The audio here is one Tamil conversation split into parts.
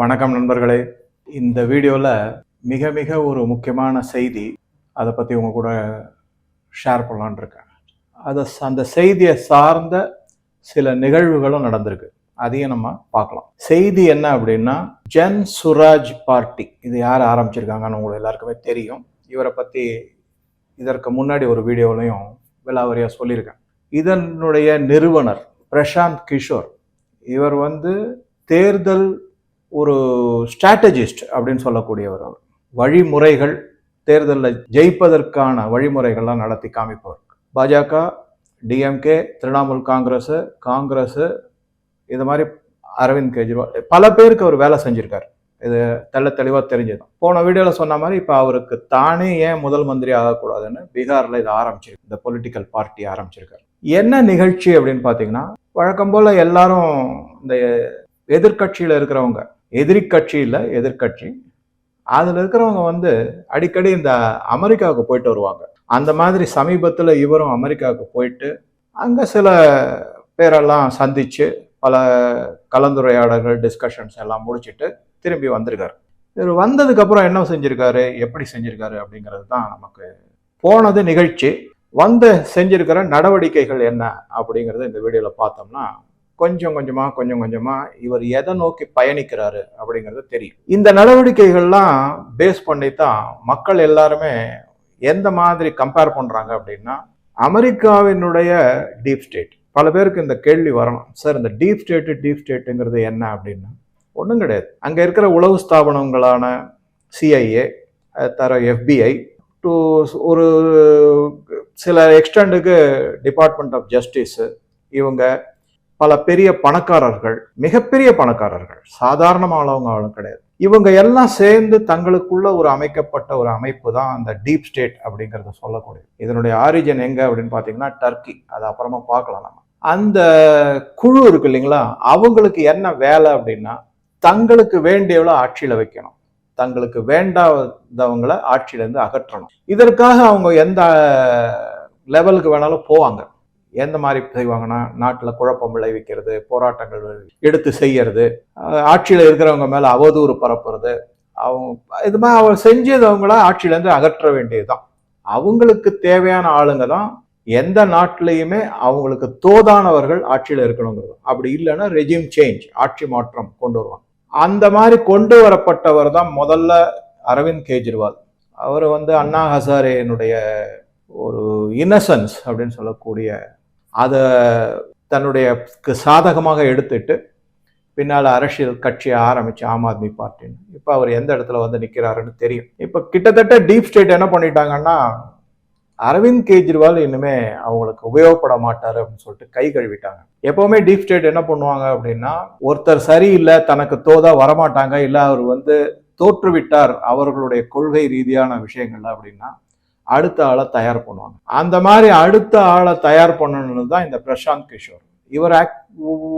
வணக்கம் நண்பர்களே. இந்த வீடியோவில் மிக மிக ஒரு முக்கியமான செய்தி அதை பற்றி உங்கள் கூட ஷேர் பண்ணலான்னு இருக்கேன். அதை அந்த செய்தியை சார்ந்த சில நிகழ்வுகளும் நடந்திருக்கு. அதையும் நம்ம பார்க்கலாம். செய்தி என்ன அப்படின்னா ஜன் சுராஜ் பார்ட்டி. இது யார் ஆரம்பிச்சிருக்காங்கன்னு உங்களுக்கு எல்லாருக்குமே தெரியும். இவரை பற்றி இதற்கு முன்னாடி ஒரு வீடியோலையும் விலாவரியாக சொல்லியிருக்கேன். இதனுடைய நிறுவனர் பிரசாந்த் கிஷோர். இவர் வந்து தேர்தல் ஒரு ஸ்ட்ராட்டஜிஸ்ட் அப்படின்னு சொல்லக்கூடியவர் அவர். வழிமுறைகள் தேர்தலில் ஜெயிப்பதற்கான வழிமுறைகள்லாம் நடத்தி காமிப்பவர். பாஜக டிஎம்கே திரிணாமுல் காங்கிரஸ் காங்கிரஸ் இது மாதிரி அரவிந்த் கெஜ்ரிவால் பல பேருக்கு அவர் வேலை செஞ்சிருக்கார். இது தெள்ள தெளிவாக தெரிஞ்சது. போன வீடியோவில் சொன்ன மாதிரி இப்போ அவருக்கு தானே ஏன் முதல் மந்திரி ஆகக்கூடாதுன்னு பீகாரில் இது ஆரம்பிச்சிருக்கு. இந்த பொலிட்டிக்கல் பார்ட்டி ஆரம்பிச்சிருக்காரு. என்ன நிகழ்ச்சி அப்படின்னு பார்த்தீங்கன்னா வழக்கம் போல் எல்லாரும் இந்த எதிர்க்கட்சியில் இருக்கிறவங்க எதிரி கட்சியில் எதிர்க்கட்சி. அதில் இருக்கிறவங்க வந்து அடிக்கடி இந்த அமெரிக்காவுக்கு போயிட்டு வருவாங்க. அந்த மாதிரி சமீபத்தில் இவரும் அமெரிக்காவுக்கு போயிட்டு அங்கே சில பேரெல்லாம் சந்திச்சு பல கலந்துரையாடல்கள் டிஸ்கஷன்ஸ் எல்லாம் முடிச்சுட்டு திரும்பி வந்திருக்காரு. இவர் வந்ததுக்கப்புறம் என்ன செஞ்சிருக்காரு எப்படி செஞ்சிருக்காரு அப்படிங்கிறது தான் நமக்கு போனது நிகழ்ச்சி. வந்து செஞ்சிருக்கிற நடவடிக்கைகள் என்ன அப்படிங்கிறத இந்த வீடியோவில் பார்த்தோம்னா கொஞ்சம் கொஞ்சமாக கொஞ்சம் கொஞ்சமாக இவர் எதை நோக்கி பயணிக்கிறாரு அப்படிங்கிறது தெரியும். இந்த நடவடிக்கைகள்லாம் பேஸ் பண்ணி தான் மக்கள் எல்லாருமே எந்த மாதிரி கம்பேர் பண்ணுறாங்க அப்படின்னா அமெரிக்காவினுடைய டீப் ஸ்டேட் பல பேருக்கு இந்த கேள்வி வரணும் சார் இந்த டீப் ஸ்டேட்டு டீப் ஸ்டேட்டுங்கிறது என்ன? அப்படின்னா ஒன்றும் கிடையாது. அங்கே இருக்கிற உளவு ஸ்தாபனங்களான சிஐஏ தர எஃபிஐ டு ஒரு சில எக்ஸ்டெண்டுக்கு டிபார்ட்மெண்ட் ஆஃப் ஜஸ்டிஸு இவங்க பல பெரிய பணக்காரர்கள் மிகப்பெரிய பணக்காரர்கள் சாதாரணமானவங்க ஆளும் கிடையாது. இவங்க எல்லாம் சேர்ந்து தங்களுக்குள்ள ஒரு அமைக்கப்பட்ட ஒரு அமைப்பு தான் அந்த டீப் ஸ்டேட் அப்படிங்கிறத சொல்லக்கூடிய. இதனுடைய ஆரிஜின் எங்க அப்படின்னு பார்த்தீங்கன்னா டர்க்கி அது அப்புறமா பார்க்கலாம் நம்ம. அந்த குழு இருக்கு இல்லைங்களா? அவங்களுக்கு என்ன வேலை அப்படின்னா தங்களுக்கு வேண்டியவளை ஆட்சியில வைக்கணும். தங்களுக்கு வேண்டாதவங்களை ஆட்சியிலேருந்து அகற்றணும். இதற்காக அவங்க எந்த லெவலுக்கு வேணாலும் போவாங்க. எந்த மாதிரி செய்வாங்கன்னா நாட்டில் குழப்பம் விளைவிக்கிறது போராட்டங்கள் எடுத்து செய்யறது ஆட்சியில் இருக்கிறவங்க மேலே அவதூறு பரப்புறது அவங்க இது மாதிரி அவர் செஞ்சது அவங்கள ஆட்சியிலேருந்து அகற்ற வேண்டியதுதான். அவங்களுக்கு தேவையான ஆளுங்க தான் எந்த நாட்டிலையுமே அவங்களுக்கு தோதானவர்கள் ஆட்சியில் இருக்கணுங்கிறது. அப்படி இல்லைன்னா ரெஜிம் சேஞ்ச் ஆட்சி மாற்றம் கொண்டு வருவாங்க. அந்த மாதிரி கொண்டு வரப்பட்டவர் தான் முதல்ல அரவிந்த் கெஜ்ரிவால். அவர் வந்து அண்ணா ஹசாரேனுடைய ஒரு இன்னசென்ஸ் அப்படின்னு சொல்லக்கூடிய அதை தன்னுடைய சாதகமாக எடுத்துட்டு பின்னால் அரசியல் கட்சியை ஆரம்பிச்சு ஆம் ஆத்மி பார்ட்டின்னு. இப்போ அவர் எந்த இடத்துல வந்து நிற்கிறாருன்னு தெரியும். இப்போ கிட்டத்தட்ட டீப் ஸ்டேட் என்ன பண்ணிட்டாங்கன்னா அரவிந்த் கெஜ்ரிவால் இனிமே அவங்களுக்கு உபயோகப்பட மாட்டார் அப்படின்னு சொல்லிட்டு கை கழுவிட்டாங்க. எப்பவுமே டீப் ஸ்டேட் என்ன பண்ணுவாங்க அப்படின்னா ஒருத்தர் சரியில்லை தனக்கு தோதா வரமாட்டாங்க இல்லை அவர் வந்து தோற்றுவிட்டார் அவர்களுடைய கொள்கை ரீதியான விஷயங்கள்ல அப்படின்னா அடுத்த ஆளை தயார் பண்ணுவாங்க. அந்த மாதிரி அடுத்த ஆளை தயார் பண்ணணும்னு தான் இந்த பிரசாந்த் கிஷோர். இவர்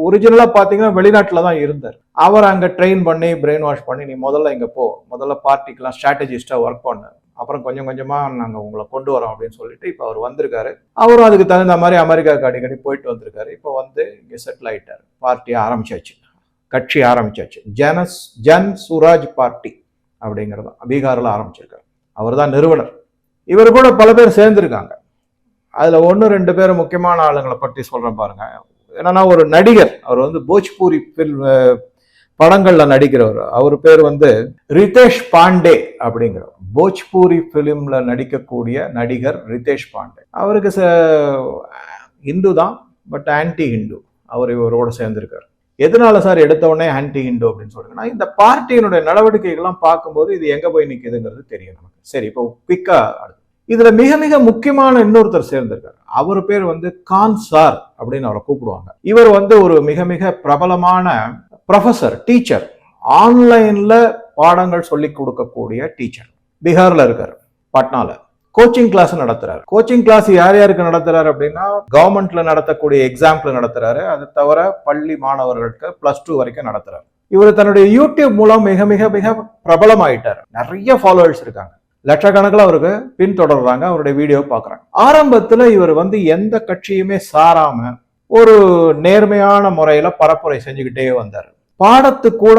ஒரிஜினலாக பார்த்தீங்கன்னா வெளிநாட்டில் தான் இருந்தார். அவர் அங்கே ட்ரெயின் பண்ணி பிரெயின் வாஷ் பண்ணி நீ முதல்ல இங்கே போ. முதல்ல பார்ட்டிக்கெல்லாம் ஸ்ட்ராட்டஜிஸ்டாக ஒர்க் பண்ணு. அப்புறம் கொஞ்சம் கொஞ்சமாக நாங்கள் உங்களை கொண்டு வரோம் அப்படின்னு சொல்லிட்டு இப்போ அவர் வந்திருக்காரு. அவரும் அதுக்கு தகுந்த மாதிரி அமெரிக்காவுக்கு அடிக்கடி போயிட்டு வந்திருக்காரு. இப்போ வந்து இங்கே செட்டில் ஆகிட்டார் பார்ட்டி ஆரம்பிச்சாச்சு. கட்சி ஆரம்பிச்சாச்சு. ஜனஸ் ஜன் சுராஜ் பார்ட்டி அப்படிங்கிறது பீகாரில் ஆரம்பிச்சிருக்காரு. அவர் தான் நிறுவனர். இவர் கூட பல பேர் சேர்ந்திருக்காங்க. அதில் ஒன்று ரெண்டு பேர் முக்கியமான ஆளுங்களை பற்றி சொல்கிறேன் பாருங்க. என்னன்னா ஒரு நடிகர் அவர் வந்து போஜ்பூரி ஃபில்ம் படங்களில் நடிக்கிறவர். அவர் பேர் வந்து ரிதேஷ் பாண்டே அப்படிங்கிறவர். போஜ்பூரி ஃபிலிமில் நடிக்கக்கூடிய நடிகர் ரிதேஷ் பாண்டே. அவருக்கு ச இந்து தான் பட் ஆன்டி ஹிந்து அவர் இவரோட சேர்ந்திருக்காரு. எதனால சார் எடுத்தவொடனே ஆன்டி ஹிந்து அப்படின்னு சொல்லுங்க இந்த பார்ட்டியினுடைய நடவடிக்கைகள்லாம் பார்க்கும்போது இது எங்கே போய் நிற்குதுங்கிறது தெரியும் நமக்கு. சரி இப்போ குவிக்காக இதுல மிக மிக முக்கியமான இன்னொருத்தர் சேர்ந்திருக்கார். அவர் பேர் வந்து கான் சார் அப்படின்னு அவரை கூப்பிடுவாங்க. இவர் வந்து ஒரு மிக மிக பிரபலமான ப்ரொஃபசர் டீச்சர் ஆன்லைன்ல பாடங்கள் சொல்லி கொடுக்கக்கூடிய டீச்சர் பீகார்ல இருக்கார் பட்னால. கோச்சிங் கிளாஸ் நடத்துறாரு. கோச்சிங் கிளாஸ் யார் யாருக்கு நடத்துறாரு அப்படின்னா கவர்மெண்ட்ல நடத்தக்கூடிய எக்ஸாம்ல நடத்துறாரு. அது தவிர பள்ளி மாணவர்களுக்கு பிளஸ் டூ வரைக்கும் நடத்துறாரு. இவர் தன்னுடைய யூடியூப் மூலம் மிக மிக மிக பிரபலமாயிட்டார். நிறைய ஃபாலோவர்ஸ் இருக்காங்க. லட்சக்கணக்கில் அவருக்கு பின்தொடர்றாங்க அவருடைய வீடியோ பார்க்குறாங்க. ஆரம்பத்தில் இவர் வந்து எந்த கட்சியுமே சாராமல் ஒரு நேர்மையான முறையில் பரப்புரை செஞ்சுக்கிட்டே வந்தார். பாடத்து கூட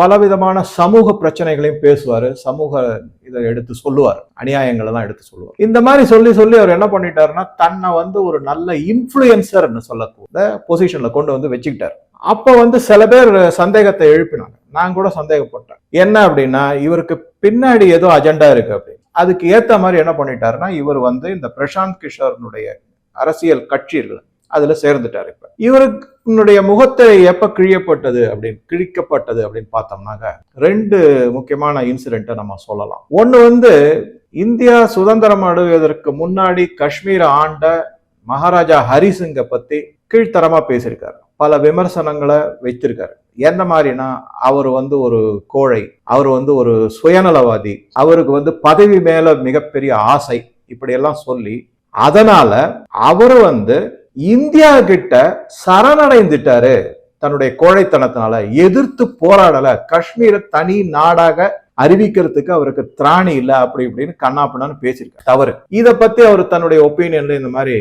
பலவிதமான சமூக பிரச்சனைகளையும் பேசுவார் சமூக இதை எடுத்து சொல்லுவார் அநியாயங்களை தான் எடுத்து சொல்லுவார். இந்த மாதிரி சொல்லி சொல்லி அவர் என்ன பண்ணிட்டாருன்னா தன்னை வந்து ஒரு நல்ல இன்ஃப்ளூயன்சர்னு சொல்லக்கூடிய பொசிஷனில் கொண்டு வந்து வச்சுக்கிட்டார். அப்போ வந்து சில பேர் சந்தேகத்தை எழுப்பினாங்க. நான் கூட சந்தேகப்பட்டேன். என்ன அப்படின்னா இவருக்கு பின்னாடி ஏதோ அஜெண்டா இருக்கு அப்படின்னு. அதுக்கு ஏத்த மாதிரி என்ன பண்ணிட்டாருன்னா இவர் வந்து இந்த பிரசாந்த் கிஷோர்னுடைய அரசியல் கட்சிகள் அதுல சேர்ந்துட்டாரு இப்ப. இவருடைய முகத்தை எப்ப கிழியப்பட்டது அப்படின்னு கிழிக்கப்பட்டது அப்படின்னு பார்த்தோம்னாக்க ரெண்டு முக்கியமான இன்சிடென்ட்டை நம்ம சொல்லலாம். ஒன்று வந்து இந்தியா சுதந்திரம் அடைவதற்கு முன்னாடி காஷ்மீரை ஆண்ட மகாராஜா ஹரிசிங்கை பத்தி கீழ்த்தரமா பேசியிருக்காரு. பல விமர்சனங்களை வைத்திருக்காரு. எந்த மாதிரினா அவர் வந்து ஒரு கோழை அவர் வந்து ஒரு சுயநலவாதி அவருக்கு வந்து பதவி மேல மிகப்பெரிய ஆசை இப்படியெல்லாம் சொல்லி அதனால அவர் வந்து இந்தியா கிட்ட சரணடைந்துட்டாரு. தன்னுடைய கோழைத்தனத்தினால எதிர்த்து போராடல. காஷ்மீரை தனி நாடாக அறிவிக்கிறதுக்கு அவருக்கு திராணி இல்ல அப்படி இப்படின்னு கண்ணாப்பின்னு பேசியிருக்காரு. தவறு. இத பத்தி அவர் தன்னுடைய ஒப்பீனியன்ல இந்த மாதிரி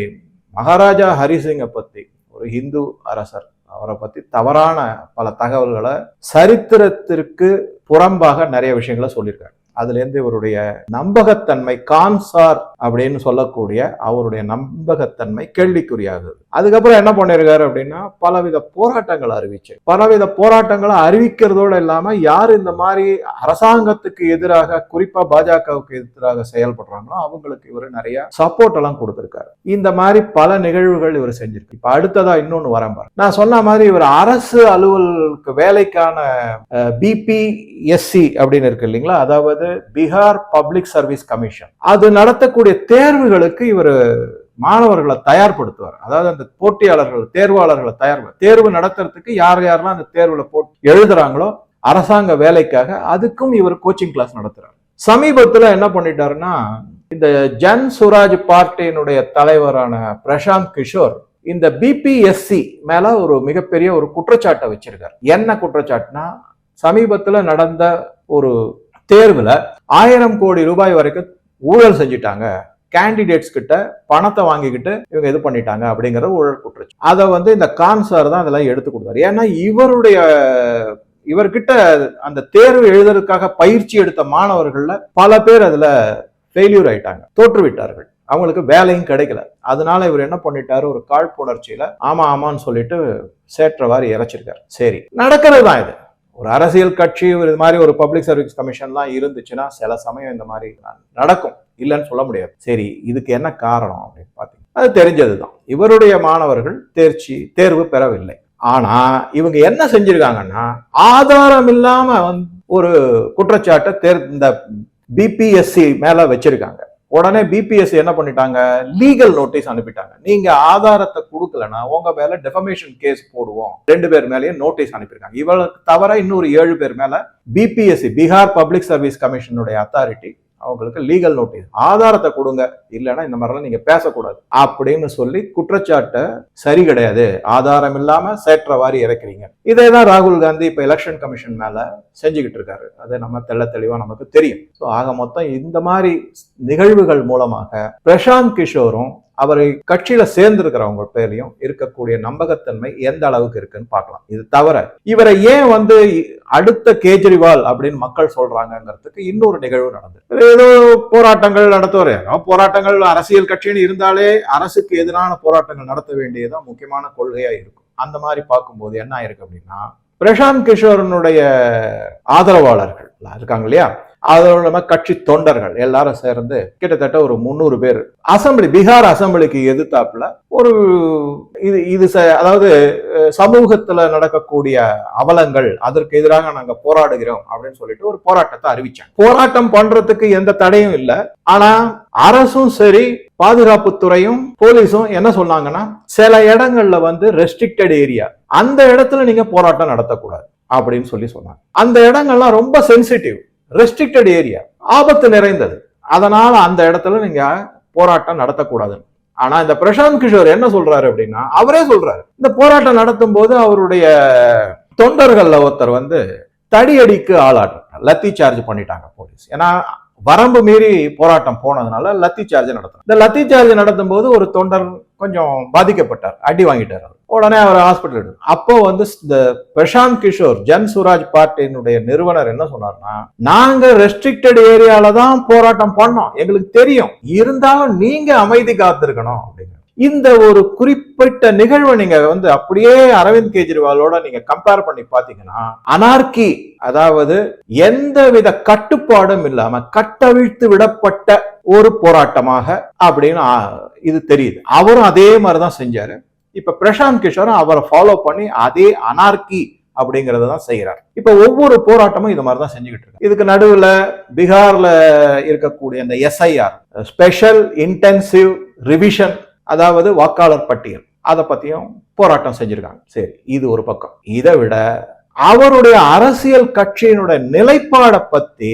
மகாராஜா ஹரிசிங்கை பத்தி ஒரு இந்து அரசர் அவரை பத்தி தவறான பல தகவல்களை சரித்திரத்திற்கு புறம்பாக நிறைய விஷயங்களை சொல்லியிருக்காங்க அதுலேருந்து இவருடைய நம்பகத்தன்மை கான்சார் அப்படின்னு சொல்லக்கூடிய அவருடைய நம்பகத்தன்மை கேள்விக்குறியாகுது. அதுக்கப்புறம் என்ன பண்ணிருக்காரு அப்படின்னா பலவித போராட்டங்கள் அறிவிச்சு பலவித போராட்டங்களை அறிவிக்கிறதோடு இல்லாம யார் இந்த மாதிரி அரசாங்கத்துக்கு எதிராக குறிப்பா பாஜகவுக்கு எதிராக செயல்படுறாங்களோ அவங்களுக்கு இவர் நிறைய சப்போர்ட் எல்லாம் கொடுத்திருக்காரு. இந்த மாதிரி பல நிகழ்வுகள் இவர் செஞ்சிருக்கு. இப்ப அடுத்ததா இன்னொன்னு வரேன் பாரு நான் சொன்ன மாதிரி இவர் அரசு அலுவலுக்கு வேலைக்கான பிபிஎஸ்சி அப்படின்னு இருக்கு இல்லைங்களா? அதாவது பீகார் பப்ளிக் சர்வீஸ் கமிஷன் அது நடத்தக்கூடிய தேர்வுகளுக்கு இவர் மாணவர்களை தயார்படுத்துவார். அதாவது அந்த போட்டியாளர்கள் தேர்வாளர்களை தயார் தேர்வு நடத்துறதுக்கு யார் யாரெல்லாம் அந்த தேர்வுல போட்டு எழுதுறாங்களோ அரசாங்க வேலைக்காக அதுக்கும் இவர் கோச்சிங் கிளாஸ் நடத்துறாரு. சமீபத்தில் என்ன பண்ணிட்டாருன்னா இந்த ஜன் சுராஜ் பார்ட்டியினுடைய தலைவரான பிரசாந்த் கிஷோர் இந்த பிபிஎஸ்சி மேல ஒரு மிகப்பெரிய ஒரு குற்றச்சாட்டை வச்சிருக்காரு. என்ன குற்றச்சாட்டுனா சமீபத்தில் நடந்த ஒரு தேர்வில் ஆயிரம் கோடி ரூபாய் வரைக்கும் ஊழல் செஞ்சுட்டாங்க. கேண்டிடேட்ஸ் கிட்ட பணத்தை வாங்கிக்கிட்டு இவங்க இது பண்ணிட்டாங்க அப்படிங்கிற ஊழல் குற்றச்சாட்டு அதை வந்து இந்த கான் சார் தான் அதெல்லாம் எடுத்து கொடுத்தாரு. ஏன்னா இவருடைய இவர்கிட்ட அந்த தேர்வு எழுதுறதுக்காக பயிற்சி எடுத்த மாணவர்கள்ல பல பேர் அதுல ஃபெயில்யூர் ஆயிட்டாங்க. தோற்று விட்டார்கள் அவங்களுக்கு வேலையும் கிடைக்கல. அதனால இவர் என்ன பண்ணிட்டாரு? ஒரு காழ்ப்புணர்ச்சியில ஆமா ஆமான்னு சொல்லிட்டு சேற்றவாறு இறைச்சிருக்காரு. சரி நடக்கிறது தான் இது. ஒரு அரசியல் கட்சி ஒரு இது மாதிரி ஒரு பப்ளிக் சர்வீஸ் கமிஷன்லாம் இருந்துச்சுன்னா சில சமயம் இந்த மாதிரி நடக்கும். இல்லைன்னு சொல்ல முடியாது. சரி இதுக்கு என்ன காரணம் அப்படின்னு பார்த்தீங்கன்னா அது தெரிஞ்சது தான் இவருடைய மாணவர்கள் தேர்ச்சி தேர்வு பெறவில்லை. ஆனா இவங்க என்ன செஞ்சிருக்காங்கன்னா ஆதாரம் இல்லாம வந்து ஒரு குற்றச்சாட்டை தேர் இந்த பிபிஎஸ்சி மேல வச்சிருக்காங்க. உடனே பிபிஎஸ்சி என்ன பண்ணிட்டாங்க? லீகல் நோட்டீஸ் அனுப்பிட்டாங்க. நீங்க ஆதாரத்தை கொடுக்கலன்னா உங்க மேல டெஃபமேஷன் கேஸ் போடுவோம். ரெண்டு பேர் மேலேயும் நோட்டீஸ் அனுப்பியிருக்காங்க. இவளுக்கு தவிர இன்னொரு ஏழு பேர் மேல பிபிஎஸ்சி பீகார் பப்ளிக் சர்வீஸ் கமிஷனுடைய அத்தாரிட்டி அவங்களுக்கு லீகல் நோட்டீஸ் ஆதாரத்தை கொடுங்க. இல்லைன்னா இந்த மாதிரிலாம் நீங்க பேசக்கூடாது. அப்படின்னு சொல்லி குற்றச்சாட்டை சரி கிடையாது. ஆதாரம் இல்லாம சேற்றவாரி இறக்குறீங்க. இதே தான் ராகுல் காந்தி இப்ப எலெக்ஷன் கமிஷன் மேல செஞ்சுக்கிட்டு இருக்காரு. அது நம்ம தெள்ள தெளிவா நமக்கு தெரியும். ஸோ ஆக மொத்தம் இந்த மாதிரி நிகழ்வுகள் மூலமாக பிரசாந்த் கிஷோரும் அவரை கட்சியில சேர்ந்திருக்கிறவங்க பேர்லயும் இருக்கக்கூடிய நம்பகத்தன்மை எந்த அளவுக்கு இருக்குன்னு பார்க்கலாம். இது தவிர இவரை ஏன் வந்து அடுத்த கேஜ்ரிவால் அப்படின்னு மக்கள் சொல்றாங்கிறதுக்கு இன்னொரு நிகழ்வு நடந்தது. ஏதோ போராட்டங்கள் நடத்துவார். போராட்டங்கள் அரசியல் கட்சின்னு இருந்தாலே அரசுக்கு எதிரான போராட்டங்கள் நடத்த வேண்டியதுதான் முக்கியமான கொள்கையா இருக்கும். அந்த மாதிரி பார்க்கும்போது என்ன ஆயிருக்கு அப்படின்னா பிரசாந்த் கிஷோரனுடைய ஆதரவாளர்கள் இருக்காங்க இல்லையா? அதோட இல்லாம கட்சி தொண்டர்கள் எல்லாரும் சேர்ந்து கிட்டத்தட்ட ஒரு முந்நூறு பேர். அசம்பிளி பீகார் அசம்பிளிக்கு எதிர்த்தாப்புல ஒரு இது இது அதாவது சமூகத்துல நடக்கக்கூடிய அவலங்கள் அதற்கு எதிராக நாங்க போராடுகிறோம் அப்படின்னு சொல்லிட்டு ஒரு போராட்டத்தை அறிவிச்சாங்க. போராட்டம் பண்றதுக்கு எந்த தடையும் இல்லை. ஆனா அரசும் சரி பாதுகாப்புத்துறையும் போலீஸும் என்ன சொன்னாங்கன்னா சில இடங்கள்ல வந்து ரெஸ்ட்ரிக்டட் ஏரியா அந்த இடத்துல நீங்க போராட்டம் நடத்தக்கூடாது அப்படின்னு சொல்லி சொன்னாங்க. அந்த இடங்கள்லாம் ரொம்ப சென்சிட்டிவ் ரெஸ்ட்ரிக்டட் ஏரியா ஆபத்து நிறைந்தது. அதனால அந்த இடத்துல நீங்க போராட்டம் நடத்தக்கூடாதுன்னு. ஆனா இந்த பிரசாந்த் கிஷோர் என்ன சொல்றாரு அப்படின்னா அவரே சொல்றாரு. இந்த போராட்டம் நடத்தும் போது அவருடைய தொண்டர்கள்ல ஒருத்தர் வந்து தடியடிக்கு ஆளாட்டம் லத்தி சார்ஜ் பண்ணிட்டாங்க போலீஸ். ஏன்னா வரம்பு மீறி போராட்டம் போனதுனால லத்தி சார்ஜ் நடத்தணும் இந்த லத்தி சார்ஜ் நடத்தும் போது ஒரு தொண்டர் கொஞ்சம் பாதிக்கப்பட்டார் அடி வாங்கிட்டார் உடனே அவர் ஹாஸ்பிட்டல் அப்போ வந்து இந்த பிரசாந்த் கிஷோர் ஜன் சுராஜ் பார்ட்டியினுடைய நிறுவனர் என்ன சொன்னார்னா நாங்க ரெஸ்ட்ரிக்டட் ஏரியால தான் போராட்டம் பண்ணோம். எங்களுக்கு தெரியும். இருந்தாலும் நீங்க அமைதி காத்திருக்கணும் அப்படின்னு இந்த ஒரு குறிப்பிட்ட நிகழ்வை நீங்க வந்து அப்படியே அரவிந்த் கெஜ்ரிவாலோட நீங்க கம்பேர் பண்ணி பாத்தீங்கன்னா அனார்கி அதாவது எந்தவித கட்டுப்பாடும் இல்லாம கட்டவிழ்த்து விடப்பட்ட ஒரு போராட்டமாக அப்படின்னு இது தெரியுது. அவரும் அதே மாதிரிதான் செஞ்சாரு. இப்ப பிரசாந்த் கிஷோரும் அவரை ஃபாலோ பண்ணி அதே அனார்கி அப்படிங்கறத தான் செய்யறாரு இப்ப ஒவ்வொரு போராட்டமும் இது மாதிரி தான் செஞ்சுக்கிட்டு இருக்கு. இதுக்கு நடுவுல பீகார்ல இருக்கக்கூடிய இந்த எஸ்ஐஆர் ஸ்பெஷல் இன்டென்சிவ் ரிவிஷன் அதாவது வாக்காளர் பட்டியல். அதை பற்றியும் போராட்டம் செஞ்சுருக்காங்க. சரி இது ஒரு பக்கம். இதை விட அவருடைய அரசியல் கட்சியினுடைய நிலைப்பாடை பற்றி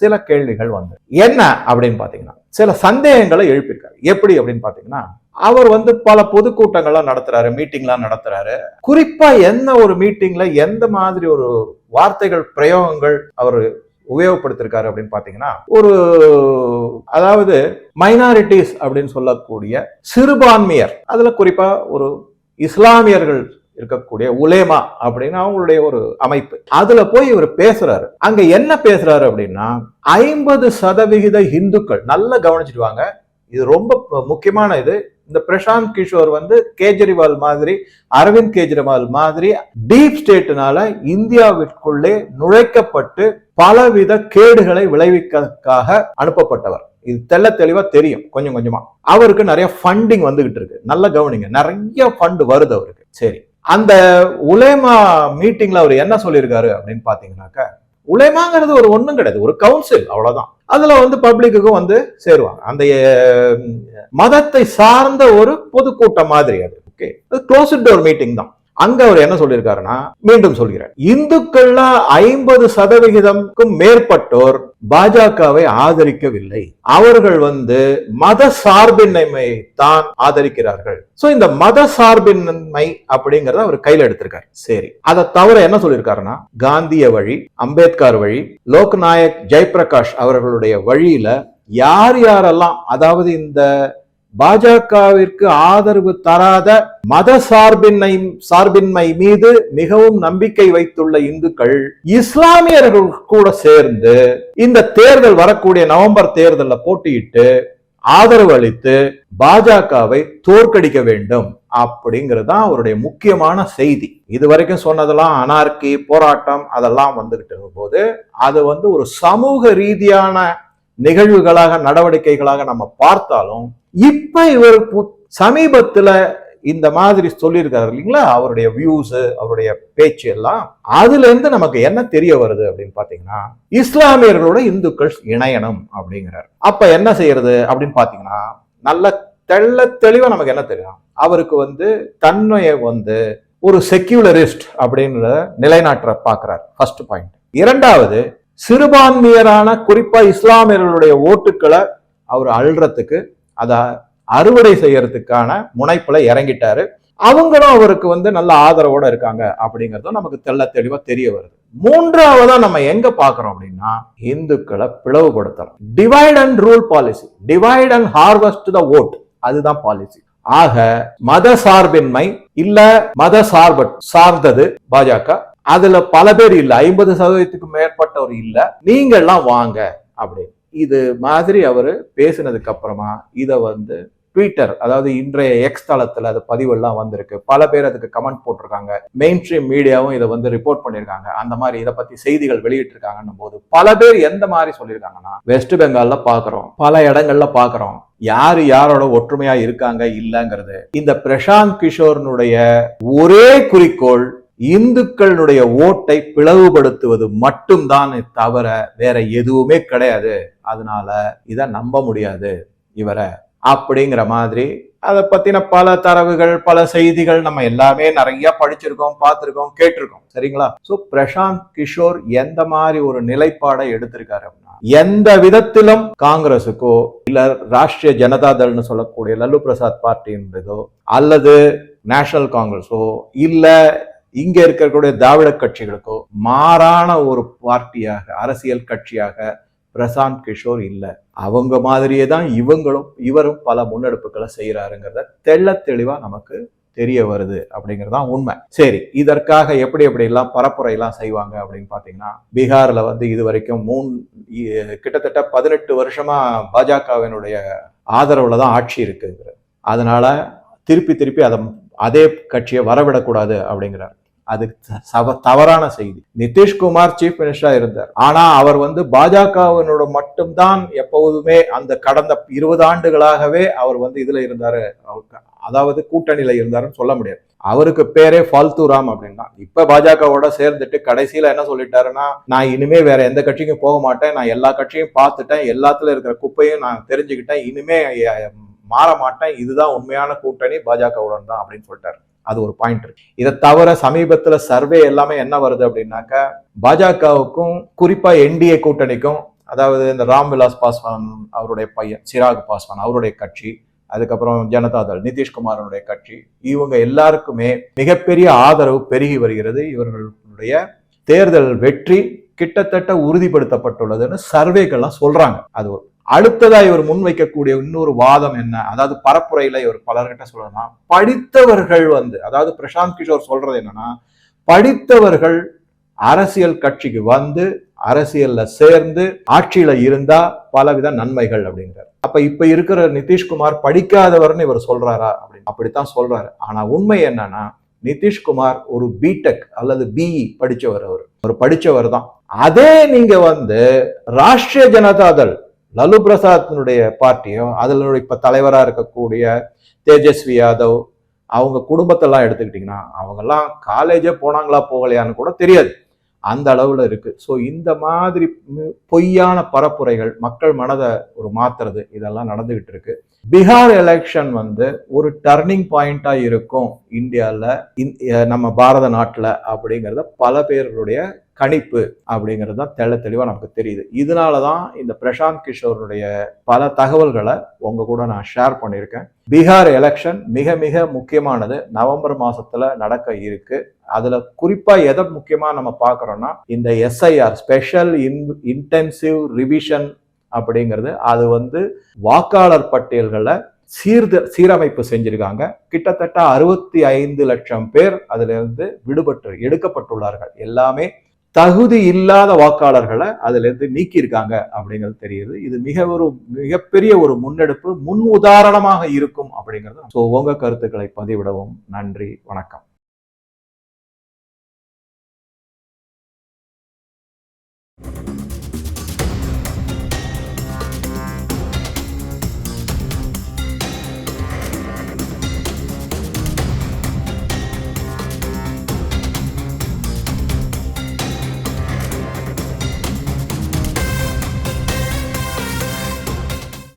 சில கேள்விகள் வந்து என்ன அப்படின்னு பார்த்தீங்கன்னா சில சந்தேகங்களை எழுப்பியிருக்காரு. எப்படி அப்படின்னு பார்த்தீங்கன்னா அவர் வந்து பல பொதுக்கூட்டங்கள்லாம் நடத்துறாரு மீட்டிங்லாம் நடத்துறாரு. குறிப்பா என்ன ஒரு மீட்டிங்ல எந்த மாதிரி ஒரு வார்த்தைகள் பிரயோகங்கள் அவர் உபயோகப்படுத்திருக்காரு அப்படின்னு பாத்தீங்கன்னா ஒரு அதாவது மைனாரிட்டிஸ் அப்படின்னு சொல்லக்கூடிய சிறுபான்மையர் அதுல குறிப்பா ஒரு இஸ்லாமியர்கள் இருக்கக்கூடிய உலேமா அப்படின்னு அவங்களுடைய ஒரு அமைப்பு. அதுல போய் இவர் பேசுறாரு. அங்க என்ன பேசுறாரு அப்படின்னா ஐம்பது சதவிகித இந்துக்கள் நல்லா கவனிச்சிடுவாங்க இது ரொம்ப முக்கியமான இது. இந்த பிரசாந்த் கிஷோர் வந்து கேஜ்ரிவால் மாதிரி அரவிந்த் கெஜ்ரிவால் மாதிரி டீப் ஸ்டேட்னால இந்தியாவிற்குள்ளே நுழைக்கப்பட்டு பலவித கேடுகளை விளைவிக்கிறதுக்காக அனுப்பப்பட்டவர். இது தெள்ள தெளிவா தெரியும் கொஞ்சம் கொஞ்சமா. அவருக்கு நிறைய ஃபண்டிங் வந்துகிட்டு இருக்கு. நல்ல கவனிங்க. நிறைய ஃபண்ட் வருது அவருக்கு. சரி. அந்த உலேமா மீட்டிங்ல அவர் என்ன சொல்லியிருக்காரு அப்படின்னு பாத்தீங்கன்னாக்க உலேமாங்கிறது ஒரு ஒண்ணும் கிடையாது. ஒரு கவுன்சில் அவ்வளவுதான். அதில் வந்து பப்ளிக்குக்கும் வந்து சேருவாங்க. அந்த மதத்தை சார்ந்த ஒரு பொதுக்கூட்டம் மாதிரி அது. ஓகே க்ளோஸ் டோர் மீட்டிங் தான். அங்க அவர் என்ன சொல்லியிருக்காருன்னா மீண்டும் சொல்கிறேன். இந்துக்கள்ல ஐம்பது சதவிகிதம்க்கும் மேற்பட்டோர் பாஜகவை ஆதரிக்கவில்லை. அவர்கள் வந்து மத சார்பின்மை தான் ஆதரிக்கிறார்கள். சோ இந்த மத சார்பின்மை அப்படிங்கறத அவர் கையில எடுத்திருக்காரு. சரி. அதை தவிர என்ன சொல்லியிருக்காருன்னா காந்திய வழி அம்பேத்கர் வழி லோக்நாயக் ஜெயபிரகாஷ் அவர்களுடைய வழியில யார் யாரெல்லாம் அதாவது இந்த பாஜகவிற்கு ஆதரவு தராத மத சார்பின்மை சார்பின்மை மீது மிகவும் நம்பிக்கை வைத்துள்ள இந்துக்கள் இஸ்லாமியர்கள் கூட சேர்ந்து இந்த தேர்தல் வரக்கூடிய நவம்பர் தேர்தலில் போட்டியிட்டு ஆதரவு அளித்து பாஜகவை தோற்கடிக்க வேண்டும் அப்படிங்கிறது தான் அவருடைய முக்கியமான செய்தி. இது வரைக்கும் சொன்னதெல்லாம் அனார்கி போராட்டம் அதெல்லாம் வந்துகிட்டு இருக்கும்போது அது வந்து ஒரு சமூக ரீதியான நிகழ்வுகளாக நடவடிக்கைகளாக நம்ம பார்த்தாலும் இப்ப இவர் பு- சமீபத்துல இந்த மாதிரி சொல்லியிருக்காரு இல்லைங்களா? அவருடைய வியூஸ் அவருடைய பேச்சு எல்லாம். அதுல இருந்து நமக்கு என்ன தெரிய வருது அப்படின்னு பாத்தீங்கன்னா இஸ்லாமியர்களோட இந்துக்கள் இணையணும் அப்படிங்கிறார். அப்ப என்ன செய்யறது அப்படின்னு பாத்தீங்கன்னா நல்ல தெள்ள தெளிவா நமக்கு என்ன தெரியும்? அவருக்கு வந்து தன்மையை வந்து ஒரு செக்யூலரிஸ்ட் அப்படின்ற நிலைநாட்டுற பாக்குறார் ஃபர்ஸ்ட் பாயிண்ட் இரண்டாவது சிறுபான்மையரான குறிப்பா இஸ்லாமியர்களுடைய ஓட்டுக்களை அவர் அழுறத்துக்கு அதை அறுவடை செய்யறதுக்கான முனைப்புல இறங்கிட்டாரு. அவங்களும் அவருக்கு வந்து நல்ல ஆதரவோட இருக்காங்க அப்படிங்கறதும் நமக்கு தெள்ள தெளிவா தெரிய வருது. மூன்றாவதா நம்ம எங்க பாக்குறோம் அப்படின்னா இந்துக்களை பிளவுபடுத்தலாம் divide and rule policy divide and harvest the vote அதுதான் பாலிசி ஆக மத சார்பின்மை இல்ல மத சார்ப சார்ந்தது பாஜக. அதுல பல பேர் இல்லை. ஐம்பது சதவீதத்துக்கு மேற்பட்டவர் இல்லை. நீங்கள்லாம் வாங்க அப்படி இது மாதிரி அவர் பேசினதுக்கு அப்புறமா இதை வந்து ட்விட்டர் அதாவது இன்றைய எக்ஸ் தளத்தில் அது பதிவெல்லாம் வந்திருக்கு. பல பேர் அதுக்கு கமெண்ட் போட்டிருக்காங்க. மெயின் ஸ்ட்ரீம் மீடியாவும் இதை வந்து ரிப்போர்ட் பண்ணியிருக்காங்க. அந்த மாதிரி இதை பத்தி செய்திகள் வெளியிட்டிருக்காங்கன்னும் போது பல பேர் எந்த மாதிரி சொல்லியிருக்காங்கன்னா வெஸ்ட் பெங்கால்ல பாக்குறோம். பல இடங்கள்ல பாக்குறோம். யாரு யாரோட ஒற்றுமையா இருக்காங்க இல்லங்கிறது. இந்த பிரசாந்த் கிஷோர்னுடைய ஒரே குறிக்கோள் இந்துக்களுடைய ஓட்டை பிளவுபடுத்துவது மட்டும்தான் தவிர வேற எதுவுமே கிடையாது. அதனால இதை நம்ப முடியாது இவரை. அப்படிங்கிற மாதிரி அதை பத்தின பல தரவுகள் பல செய்திகள் நம்ம எல்லாமே நிறைய படிச்சிருக்கோம் பார்த்துருக்கோம் கேட்டிருக்கோம். சரிங்களா? சோ பிரசாந்த் கிஷோர் எந்த மாதிரி ஒரு நிலைப்பாடை எடுத்திருக்காரு அப்படின்னா எந்த விதத்திலும் காங்கிரஸுக்கோ இல்ல ராஷ்டிரிய ஜனதா தள்னு சொல்லக்கூடிய லல்லு பிரசாத் பார்ட்டின்றதோ அல்லது நேஷனல் காங்கிரஸோ இல்ல இங்க இருக்கக்கூடிய திராவிட கட்சிகளுக்கோ மாறான ஒரு பார்ட்டியாக அரசியல் கட்சியாக பிரசாந்த் கிஷோர் இல்லை. அவங்க மாதிரியே தான் இவங்களும் இவரும் பல முன்னெடுப்புகளை செய்கிறாருங்கிறத தெள்ள தெளிவா நமக்கு தெரிய வருது அப்படிங்கிறது தான் உண்மை. சரி இதற்காக எப்படி எப்படி எல்லாம் பரப்புரையெல்லாம் செய்வாங்க அப்படின்னு பாத்தீங்கன்னா பீகார்ல வந்து இது வரைக்கும் மூணு கிட்டத்தட்ட பதினெட்டு வருஷமா பாஜகவினுடைய ஆதரவுல தான் ஆட்சி இருக்குங்கிற அதனால திருப்பி திருப்பி அதை அதே கட்சியை வரவிடக்கூடாது அப்படிங்கிறார். அது சவ தவறான செய்தி. நிதிஷ்குமார் சீஃப் மினிஸ்டரா இருந்தார். ஆனா அவர் வந்து பாஜகவினோட மட்டும்தான் எப்போதுமே அந்த கடந்த இருபது ஆண்டுகளாகவே அவர் வந்து இதுல இருந்தாரு. அவருக்கு அதாவது கூட்டணியில இருந்தாருன்னு சொல்ல முடியாது. அவருக்கு பேரே ஃபால்து ராம் அப்படின்னா இப்ப பாஜகவோட சேர்ந்துட்டு கடைசியில என்ன சொல்லிட்டாருன்னா நான் இனிமே வேற எந்த கட்சிக்கும் போக மாட்டேன். நான் எல்லா கட்சியும் பார்த்துட்டேன். எல்லாத்துல இருக்கிற குப்பையும் நான் தெரிஞ்சுக்கிட்டேன். இனிமே மாற மாட்டேன். இதுதான் உண்மையான கூட்டணி. பாஜகவுடன் தான் அப்படின்னு சொல்லிட்டாரு. அது ஒரு பாயிண்ட் இருக்கு. இதை தவிர சமீபத்துல சர்வே எல்லாமே என்ன வருது அப்படின்னாக்க பாஜகவுக்கும் குறிப்பா என்டிஏ கூட்டணிக்கும் அதாவது இந்த ராம்விலாஸ் பாஸ்வான் அவருடைய பையன் சிராக் பாஸ்வான் அவருடைய கட்சி அதுக்கப்புறம் ஜனதாதள் நிதிஷ்குமாரனுடைய கட்சி இவங்க எல்லாருக்குமே மிகப்பெரிய ஆதரவு பெருகி வருகிறது. இவர்களுடைய தேர்தல் வெற்றி கிட்டத்தட்ட உறுதிப்படுத்தப்பட்டுள்ளதுன்னு சர்வேகள்லாம் சொல்றாங்க. அது ஒரு அடுத்ததா இவர் முன்வைக்கக்கூடிய இன்னொரு வாதம் என்ன? அதாவது பரப்புரையில இவர் பலர்கிட்ட சொல்லணும்னா படித்தவர்கள் வந்து அதாவது பிரசாந்த் கிஷோர் சொல்றது என்னன்னா படித்தவர்கள் அரசியல் கட்சிக்கு வந்து அரசியல்ல சேர்ந்து ஆட்சியில இருந்தா பலவித நன்மைகள் அப்படிங்கிறார். அப்ப இப்ப இருக்கிற நிதிஷ்குமார் படிக்காதவர்னு இவர் சொல்றாரா அப்படின்னு அப்படித்தான் சொல்றாரு. ஆனா உண்மை என்னன்னா நிதிஷ்குமார் ஒரு பிடெக் அல்லது பிஇ படிச்சவர் அவர். அவர் படிச்சவர் தான். அதே நீங்க வந்து ராஷ்டிரிய ஜனதாதள் லலு பிரசாத்தினுடைய பார்ட்டியும் அதில் இப்போ தலைவராக இருக்கக்கூடிய தேஜஸ்வி யாதவ் அவங்க குடும்பத்தெல்லாம் எடுத்துக்கிட்டிங்கன்னா அவங்கெல்லாம் காலேஜே போனாங்களா போகலையான்னு கூட தெரியாது. அந்த அளவில் இருக்குது ஸோ இந்த மாதிரி பொய்யான பரப்புரைகள் மக்கள் மனதை ஒரு மாத்துறது இதெல்லாம் நடந்துகிட்டு இருக்கு. பீகார் எலெக்ஷன் வந்து ஒரு டர்னிங் பாயிண்டாக இருக்கும் இந்தியாவில் நம்ம பாரத நாட்டில் அப்படிங்கிறத பல பேருடைய கணிப்பு அப்படிங்கிறது தான் தெள்ள தெளிவாக நமக்கு தெரியுது. இதனால தான் இந்த பிரசாந்த் கிஷோருடைய பல தகவல்களை உங்க கூட நான் ஷேர் பண்ணியிருக்கேன். பீகார் எலெக்ஷன் மிக மிக முக்கியமானது. நவம்பர் மாதத்தில் நடக்க இருக்குது அதுல குறிப்பா எதை முக்கியமா நம்ம பார்க்கறோம்னா இந்த SIR special in intensive revision அப்படிங்கிறது அது வந்து வாக்காளர் பட்டியல்களை சீர்த சீரமைப்பு செஞ்சிருக்காங்க. கிட்டத்தட்ட அறுபத்தி ஐந்து லட்சம் பேர் அதுல இருந்து விடுபட்டு எடுக்கப்பட்டுள்ளார்கள். எல்லாமே தகுதி இல்லாத வாக்காளர்களை அதுல இருந்து நீக்கியிருக்காங்க அப்படிங்கிறது தெரியுது. இது மிக ஒரு மிகப்பெரிய ஒரு முன்னெடுப்பு முன் உதாரணமாக இருக்கும் அப்படிங்கிறது. ஸோ உங்க கருத்துக்களை பதிவிடவும். நன்றி வணக்கம். you